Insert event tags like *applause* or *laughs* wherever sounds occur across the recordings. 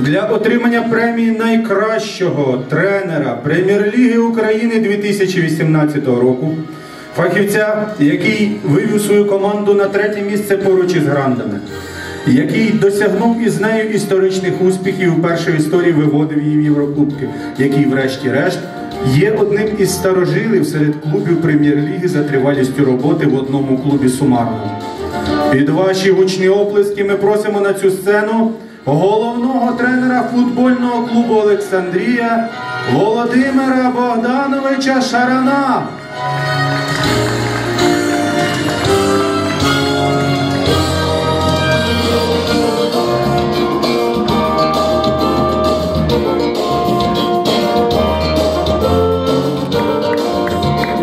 для отримання премії найкращого тренера Прем'єр-ліги України 2018 року, фахівця, який вивів свою команду на третє місце поруч із грандами, який досягнув із нею історичних успіхів, вперше в історії виводив її в Єврокубки, який, врешті-решт, є одним із старожилів серед клубів прем'єр-ліги за тривалістю роботи в одному клубі сумарно. Під ваші гучні оплески ми просимо на цю сцену головного тренера футбольного клубу Олександрія Володимира Богдановича Шарана.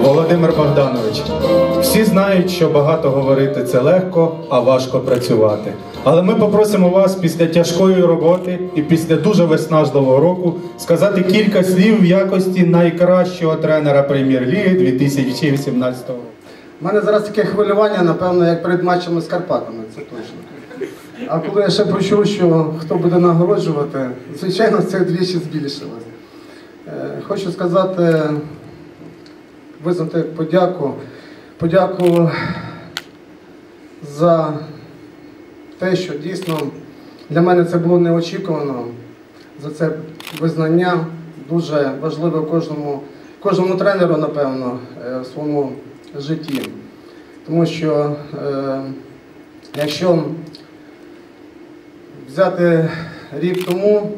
Володимир всі знають, що багато говорити це легко, а важко працювати. Але ми попросимо вас після тяжкої роботи і після дуже виснажливого року сказати кілька слів в якості найкращого тренера прем'єр-ліги 2018 року. У мене зараз таке хвилювання, напевно, як перед матчами з Карпатами, це точно. А коли я ще почув, що хто буде нагороджувати, звичайно, це вдвічі збільшилось. Е, Хочу сказати, визнати подяку. Подяку за те, що дійсно для мене це було неочікувано. За це визнання дуже важливе кожному, кожному тренеру, напевно, е, в своєму житті. Тому що е, якщо взяти рік тому,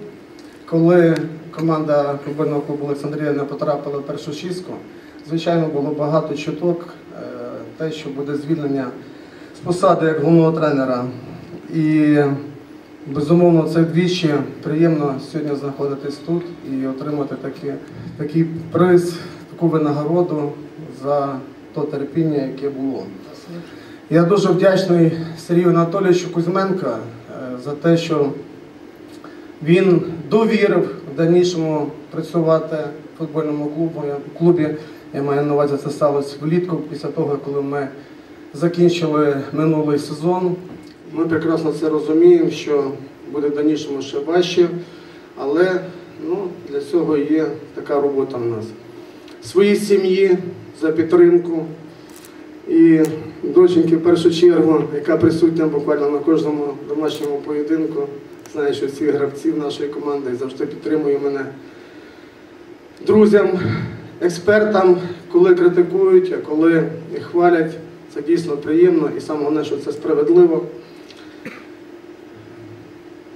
коли команда футбольного клубу Олександрія не потрапила в першу шістку, звичайно, було багато чуток, те, що буде звільнення з посади як головного тренера. І безумовно це вдвічі приємно сьогодні знаходитись тут і отримати такі, такий приз, таку винагороду за то терпіння, яке було. Я дуже вдячний Сергію Анатолійовичу Кузьменка е, за те, що він довірив в дальнішому працювати в футбольному клубі. Я маю на увазі, це сталося влітку, після того, коли ми закінчили минулий сезон. Ми прекрасно це розуміємо, що буде в дальнішому ще важче, але ну, для цього є така робота в нас. Своїй сім'ї за підтримку і доченьки в першу чергу, яка присутня буквально на кожному домашньому поєдинку. Знаю, що всі гравців нашої команди завжди підтримує мене. Друзям, експертам, коли критикують, а коли хвалять, це дійсно приємно і саме головне, що це справедливо.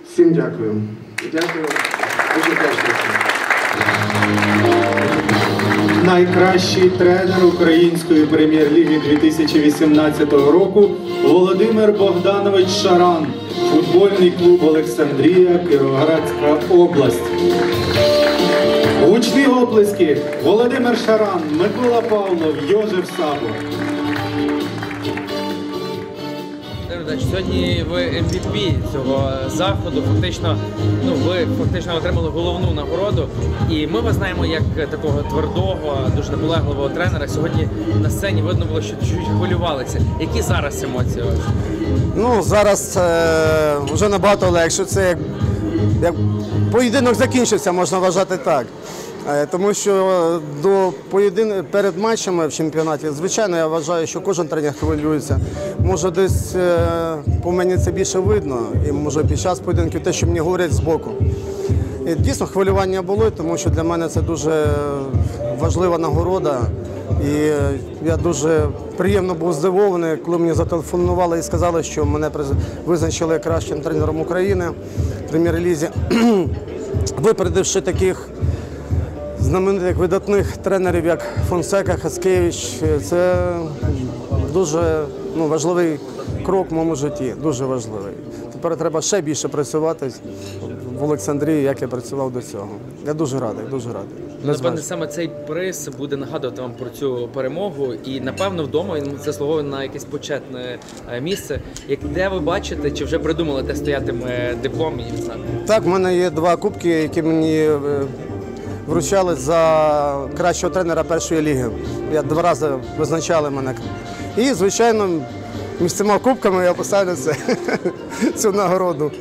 Всім дякую. Дякую. Дуже вдячний. Найкращий тренер української прем'єр-ліги 2018 року Володимир Богданович Шаран, футбольний клуб Олександрія, Кіровоградська область. Гучні оплески Володимир Шаран, Микола Павлов, Йожев Сабо. Сьогодні ви MVP цього заходу. Фактично, ну ви фактично отримали головну нагороду. І ми вас знаємо як такого твердого, дуже наполегливого тренера. Сьогодні на сцені видно було, що чуть хвилювалися. Які зараз емоції? у вас? Ну, зараз е, вже набагато легше. Це як, як поєдинок закінчився, можна вважати так. Е, тому що до поєдин... перед матчами в чемпіонаті, звичайно, я вважаю, що кожен тренер хвилюється. Може, десь е, по мені це більше видно, і може під час поєдинків те, що мені говорять збоку. І дійсно хвилювання було, тому що для мене це дуже важлива нагорода. І е, я дуже приємно був здивований, коли мені зателефонували і сказали, що мене визначили кращим тренером України в прем'єр-лізі, *clears throat* випередивши таких знаменитих видатних тренерів, як Фонсека, Хаскевич. Це дуже ну, важливий крок в моєму житті, дуже важливий. Тепер треба ще більше працювати в Олександрії, як я працював до цього. Я дуже радий, дуже радий. Напевне, саме цей приз буде нагадувати вам про цю перемогу, і напевно вдома він заслуговує на якесь почетне е, місце. Як де ви бачите, чи вже придумали, де стоятиме диплом і все? Так, в мене є два кубки, які мені е, вручали за кращого тренера першої ліги. Я два рази визначали мене. І, звичайно, між цими кубками я поставлю це, *laughs* цю нагороду.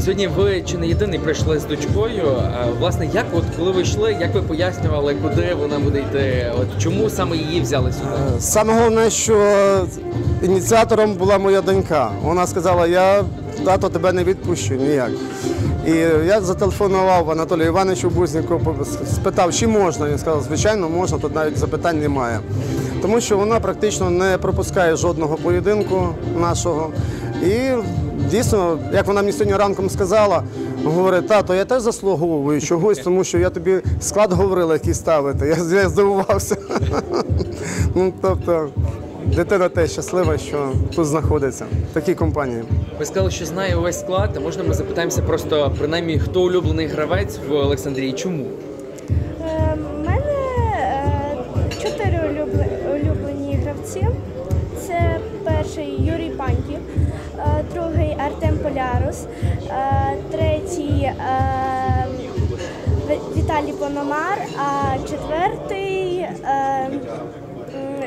Сьогодні ви чи не єдиний прийшли з дочкою. Е, Власне, як от коли ви йшли, як ви пояснювали, куди вона буде йти? От чому саме її взяли сюди? Саме головне, що ініціатором була моя донька. Вона сказала, я тато тебе не відпущу ніяк. І я зателефонував Анатолію Івановичу Бузніку, спитав, чи можна. Він сказав, звичайно, можна, тут навіть запитань немає. Тому що вона практично не пропускає жодного поєдинку нашого. І дійсно, як вона мені сьогодні ранком сказала, говорить, тато, я теж заслуговую чогось, *laughs* тому що я тобі склад говорила, який ставити. Я, я здивувався. *laughs* ну, тобто, дитина теж щаслива, що тут знаходиться в такій компанії. Ви сказали, що знає увесь склад. А можна ми запитаємося просто принаймні, хто улюблений гравець в Олександрії? Чому? Полярус, е, третій е, Віталій Пономар, а четвертий, е,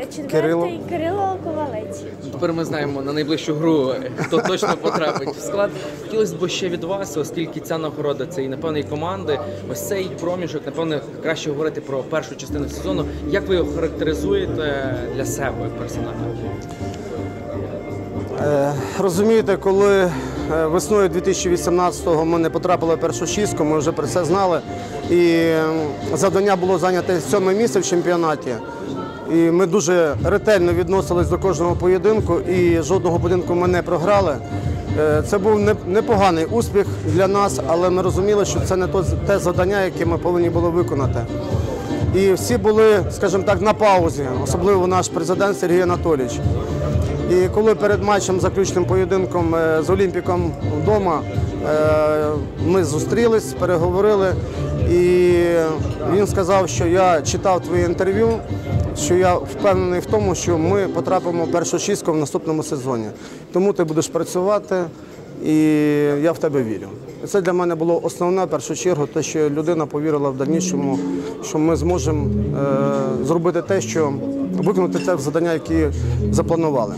четвертий Кирило. Кирило Ковалець. Тепер ми знаємо на найближчу гру, хто точно потрапить в склад. Хотілося б ще від вас, оскільки ця нагорода це і напевно і команди. Ось цей проміжок, напевно, краще говорити про першу частину сезону. Як ви його характеризуєте для себе персонально? Е, Розумієте, коли весною 2018-го ми не потрапили в першу шістку, ми вже про це знали. І е, завдання було зайняти сьоме місце в чемпіонаті. І ми дуже ретельно відносились до кожного поєдинку, і жодного поєдинку ми не програли. Е, Це був непоганий успіх для нас, але ми розуміли, що це не те завдання, яке ми повинні були виконати. І всі були, скажімо так, на паузі, особливо наш президент Сергій Анатолійович. І коли перед матчем, заключним поєдинком е, з Олімпіком вдома, е, ми зустрілись, переговорили, і він сказав, що я читав твоє інтерв'ю, що я впевнений в тому, що ми потрапимо в першу шістку в наступному сезоні. Тому ти будеш працювати, і я в тебе вірю. Це для мене було основне в першу чергу, те, що людина повірила в дальнішому, що ми зможемо е, зробити те, що виконати те завдання, які запланували.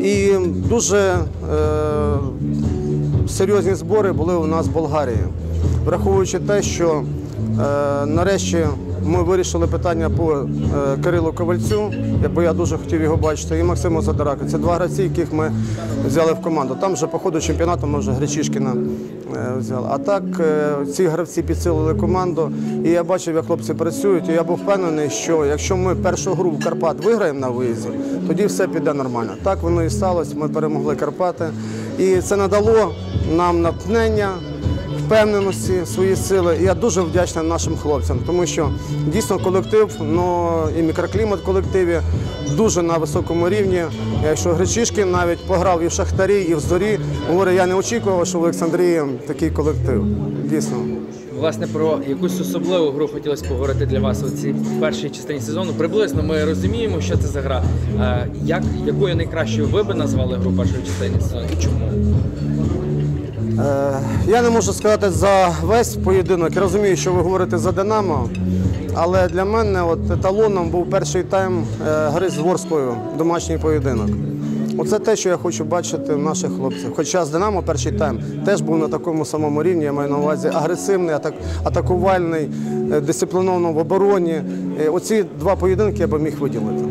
І дуже е, серйозні збори були у нас в Болгарії, враховуючи те, що нарешті ми вирішили питання по е, Кирилу Ковальцю, бо я дуже хотів його бачити, і Максиму Задораку. Це два гравці, яких ми взяли в команду. Там вже по ходу чемпіонату ми вже Гречишкіна е, взяли. А так е, ці гравці підсилили команду, і я бачив, як хлопці працюють. І я був впевнений, що якщо ми першу гру в Карпат виграємо на виїзді, тоді все піде нормально. Так воно і сталося. Ми перемогли Карпати. І це надало нам натхнення, впевненості, свої сили. І я дуже вдячний нашим хлопцям, тому що дійсно колектив, ну і мікроклімат в колективі дуже на високому рівні. Якщо Гречишкін навіть пограв і в Шахтарі, і в зорі, говорить, я не очікував, що в Олександрії такий колектив. Дійсно. Власне, про якусь особливу гру хотілося поговорити для вас у цій першій частині сезону. Приблизно ми розуміємо, що це за гра. Е, Як, якою найкращою ви би назвали гру першої частини сезону і чому? Е, Я не можу сказати за весь поєдинок. Я розумію, що ви говорите за Динамо. Але для мене от еталоном був перший тайм е, гри з Ворською, домашній поєдинок. Оце те, що я хочу бачити в наших хлопців. Хоча з Динамо перший тайм теж був на такому самому рівні, я маю на увазі агресивний, атак, атакувальний, е, дисципліновано в обороні. Оці два поєдинки я би міг виділити.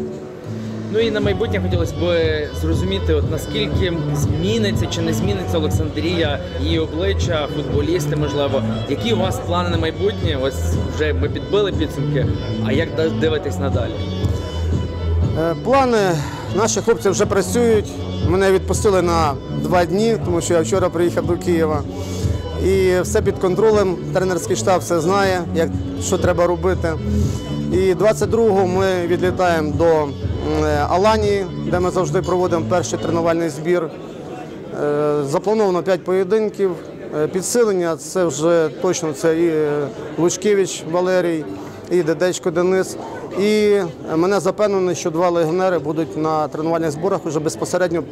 Ну і на майбутнє хотілося б зрозуміти, от наскільки зміниться чи не зміниться Олександрія, її обличчя, футболісти, можливо. Які у вас плани на майбутнє? Ось вже ми підбили підсумки. А як дивитесь надалі? Е, Плани наші хлопці вже працюють. Мене відпустили на два дні, тому що я вчора приїхав до Києва. І все під контролем. Тренерський штаб все знає, як, що треба робити. І 22-го ми відлітаємо до е, Аланії, де ми завжди проводимо перший тренувальний збір. Е, Заплановано 5 поєдинків. Е, Підсилення це вже точно це і Лучкевич Валерій, і Дедечко Денис. І мене запевнено, що два легіонери будуть на тренувальних зборах вже безпосередньо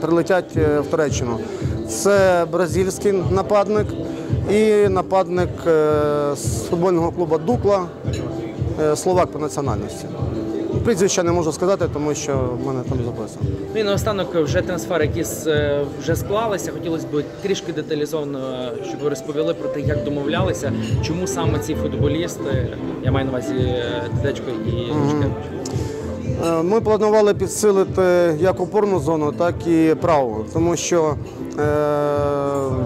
прилетять в Туреччину. Це бразильський нападник і нападник з футбольного клубу Дукла, словак по національності. Прізвища не можу сказати, тому що в мене там записано. Ну і наостанок вже трансфери, які е, вже склалися. Хотілося б трішки деталізовано, щоб ви розповіли про те, як домовлялися, чому саме ці футболісти, я маю на увазі е, Дедечко і. Е, Ми планували підсилити як опорну зону, так і праву, тому що е,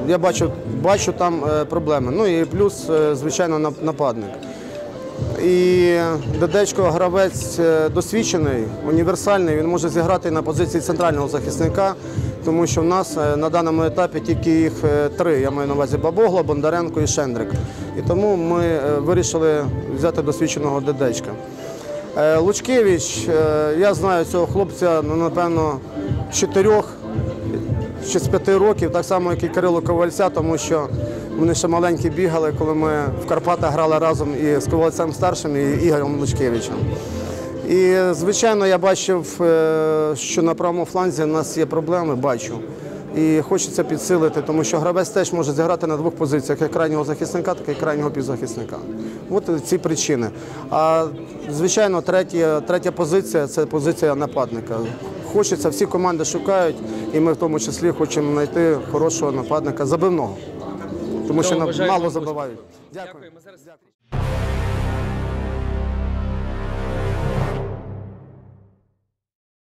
я бачу, бачу там проблеми. Ну і плюс, звичайно, нападник. І Дедечко гравець е, досвідчений, універсальний. Він може зіграти на позиції центрального захисника, тому що в нас е, на даному етапі тільки їх е, три. Я маю на увазі Бабогло, Бондаренко і Шендрик. І тому ми вирішили взяти досвідченого Дедечка. Лучкевич, я знаю цього хлопця, ну, напевно, з чотирьох ще з п'яти років, так само, як і Кирило Ковальця, тому що вони ще маленькі бігали, коли ми в Карпатах грали разом і з Ковальцем старшим, і Ігорем Лучкевичем. І, звичайно, я бачив, е, що на правому фланзі в нас є проблеми, бачу. І хочеться підсилити, тому що гравець теж може зіграти на двох позиціях, як крайнього захисника, так і крайнього півзахисника. От ці причини. А звичайно, третя, третя позиція це позиція нападника. Хочеться, всі команди шукають, і ми в тому числі хочемо знайти хорошого нападника забивного. Тому що нам мало забувають. Дякую. Дякую. Ми зараз